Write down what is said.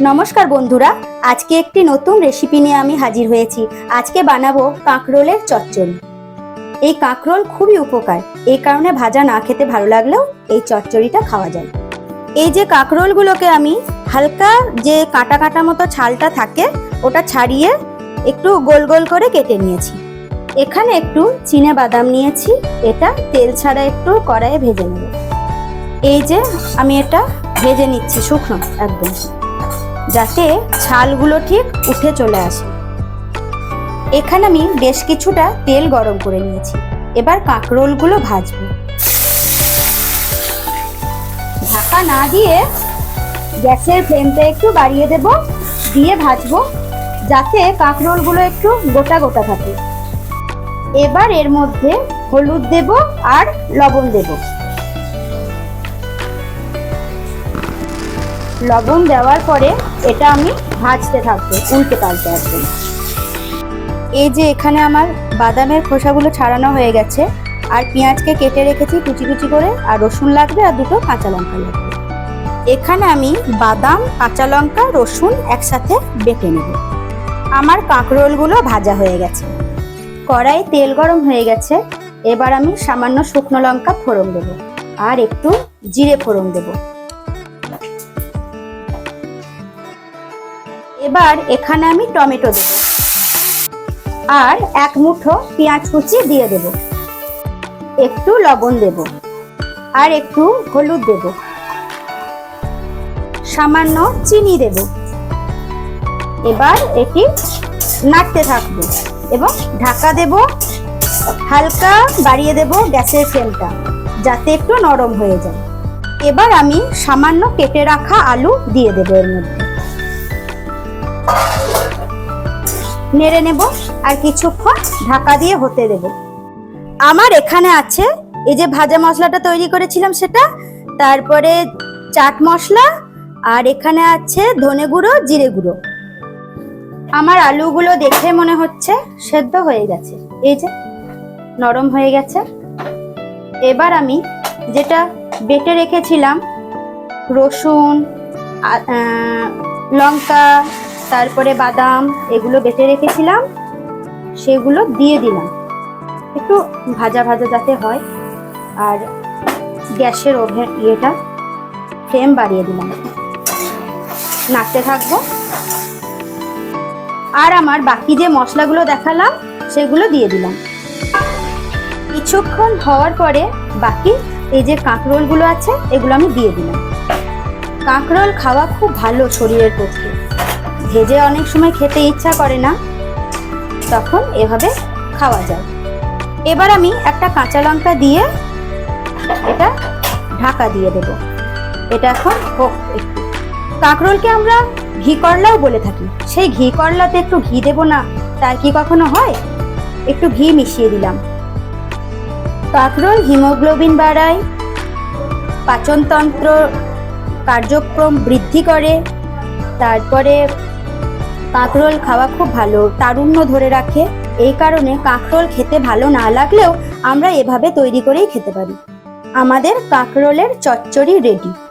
নমস্কার বন্ধুরা, আজকে একটি নতুন রেসিপি নিয়ে আমি হাজির হয়েছি। আজকে বানাবো কাঁকরোলের চচ্চড়ি। এই কাঁকরোল খুবই উপকার, এই কারণে ভাজা না খেতে ভালো লাগলেও এই চচ্চড়িটা খাওয়া যায়। এই যে কাঁকরোলগুলোকে আমি হালকা যে কাটা কাটা মতো ছালটা থাকে, ওটা ছাড়িয়ে একটু গোল গোল করে কেটে নিয়েছি। এখানে একটু চিনে বাদাম নিয়েছি, এটা তেল ছাড়া একটু কড়াইয়ে ভেজে নেব। এই যে আমি এটা ভেজে নিচ্ছি শুকনো, একদম। যাতে ছালগুলো ঠিক উঠে চলে আসে। এখানে আমি বেশ কিছুটা তেল গরম করে নিয়েছি। এবার কাঁকরোলগুলো ভাজবো। ঢাকা না দিয়ে গ্যাসের ফ্লেমটা একটু বাড়িয়ে দেব, দিয়ে ভাজবো, যাতে কাঁকরোলগুলো একটু গোটা গোটা থাকে। এবার এর মধ্যে হলুদ দেব আর লবণ দেব। লবণ দেওয়ার পরে এটা আমি ভাজতে থাকব, উল্টে পাল্টে একদম এই যে এখানে আমার বাদামের খোসাগুলো ছাড়ানো হয়ে গেছে, আর পেঁয়াজকে কেটে রেখেছি কুচি কুচি করে, আর রসুন লাগবে আর দুটো কাঁচা লঙ্কা লাগবে। এখানে আমি বাদাম, কাঁচা লঙ্কা, রসুন একসাথে বেটে নেব। আমার কাঁকরোলগুলো ভাজা হয়ে গেছে। কড়াই তেল গরম হয়ে গেছে, এবার আমি সামান্য শুকনো লঙ্কা ফোড়ন দেবো, আর একটু জিরে ফোড়ন দেবো। এবার এখানে আমি টমেটো দেব। আর এক মুঠো পেঁয়াজ কুচি দিয়ে দেব। একটু লবণ দেব। আর একটু হলুদ দেব। সামান্য চিনি দেব। এবার এটি নাড়তে থাকব এবং ঢাকা দেব। হালকা বাড়িয়ে দেব গ্যাসের ফ্লেমটা যাতে একটু নরম হয়ে যায়। এবার আমি সামান্য কেটে রাখা আলু দিয়ে দেবো এর মধ্যে। নেড়ে নেব আর কিছুক্ষণ ঢাকা দিয়ে হতে দেব। আমার এখানে আছে এই যে ভাজা মশলাটা তৈরি করেছিলাম সেটা, তারপরে চাট মশলা, আর এখানে আছে ধনে গুঁড়ো, জিরে গুঁড়ো। আমার আলুগুলো দেখে মনে হচ্ছে সেদ্ধ হয়ে গেছে। এই যে, নরম হয়ে গেছে। এবার আমি যেটা বেটে রেখেছিলাম, রসুন লঙ্কা তারপরে বাদাম এগুলো বেটে রেখেছিলাম, সেগুলো দিয়ে দিলাম। একটু ভাজা ভাজা যাতে হয়, আর গ্যাসের ওভেন ইয়েটা, ফ্লেম বাড়িয়ে দিলাম। নাড়তে থাকব। আর আমার বাকি যে মশলাগুলো দেখালাম, সেগুলো দিয়ে দিলাম। কিছুক্ষণ হওয়ার পরে বাকি এই যে কাঁকরোলগুলো আছে, এগুলো আমি দিয়ে দিলাম। কাঁকরোল খাওয়া খুব ভালো শরীরের পক্ষে। ভেজে অনেক সময় খেতে ইচ্ছা করে না, তখন এভাবে খাওয়া যায়। এবার আমি একটা কাঁচা লঙ্কা দিয়ে এটা ঢাকা দিয়ে দেব। এটা এখন হোক একটু কাঁকরোলকে আমরা ঘি করলাও বলে থাকি। সেই ঘি করলাতে একটু ঘি দেব না তাই কি কখনো হয়? একটু ঘি মিশিয়ে দিলাম। কাঁকরোল, হিমোগ্লোবিন বাড়ায়, পাচনতন্ত্র কার্যক্রম বৃদ্ধি করে, তারপরে কাঁকরোল খাওয়া খুব ভালো। তারুণ্য ধরে রাখে। এই কারণে কাঁকরোল খেতে ভালো না লাগলেও আমরা এভাবে তৈরি করেই খেতে পারি। আমাদের কাঁকরোলের চচ্চড়ি রেডি